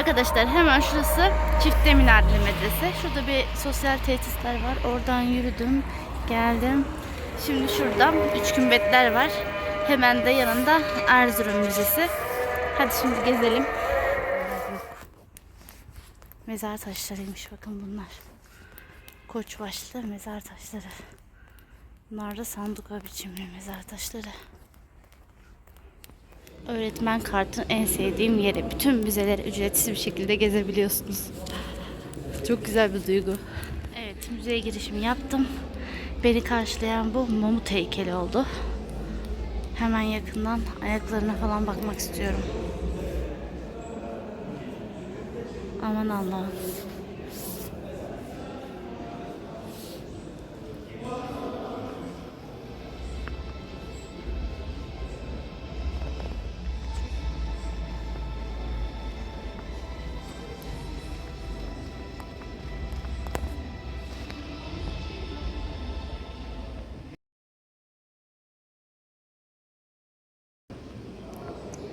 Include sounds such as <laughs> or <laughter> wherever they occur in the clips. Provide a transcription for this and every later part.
Arkadaşlar hemen şurası Çifte Minareli Medrese. Şurada bir sosyal tesisler var. Oradan yürüdüm, geldim. Şimdi şurada üç kümbetler var. Hemen de yanında Erzurum Müzesi. Hadi şimdi gezelim. Mezar taşlarıymış bakın bunlar. Koçbaşlı mezar taşları. Bunlar da sanduka biçimli mezar taşları. Öğretmen kartın en sevdiğim yeri. Bütün müzeleri ücretsiz bir şekilde gezebiliyorsunuz. Çok güzel bir duygu. Evet müzeye girişimi yaptım. Beni karşılayan bu mamut heykeli oldu. Hemen yakından ayaklarına falan bakmak istiyorum. Aman Allah'ım.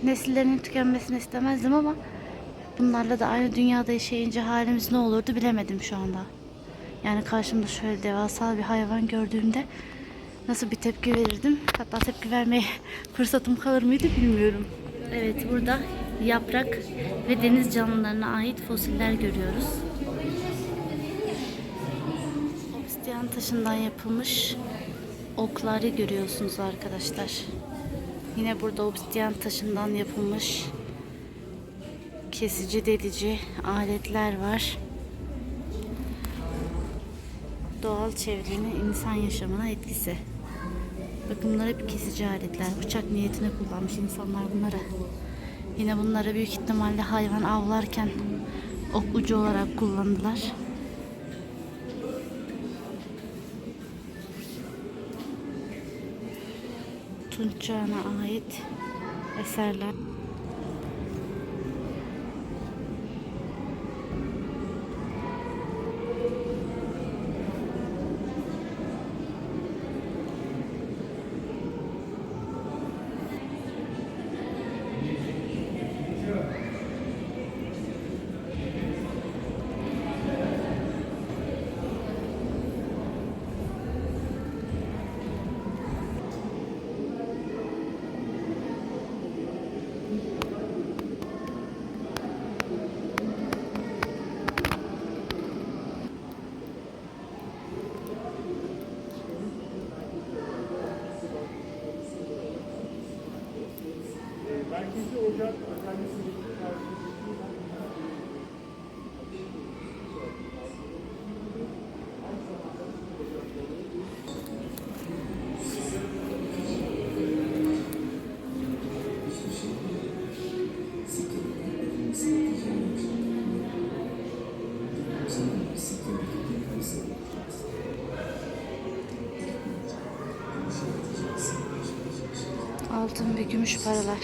Nesillerinin tükenmesini istemezdim ama bunlarla da aynı dünyada yaşayınca halimiz ne olurdu bilemedim şu anda. Yani karşımda şöyle devasa bir hayvan gördüğümde nasıl bir tepki verirdim? Hatta tepki vermeye <laughs> fırsatım kalır mıydı bilmiyorum. Evet burada yaprak ve deniz canlılarına ait fosiller görüyoruz. Obsidian taşından yapılmış okları görüyorsunuz arkadaşlar. Yine burada obsidian taşından yapılmış kesici delici aletler var. Doğal çevrenin insan yaşamına etkisi. Bakın bunlar hep kesici aletler. Bıçak niyetine kullanmış insanlar bunları. Yine bunları büyük ihtimalle hayvan avlarken ok ucu olarak kullandılar. Tunç çağına ait eserler. Merkezi Ocak Özelliği altın ve gümüş paralar.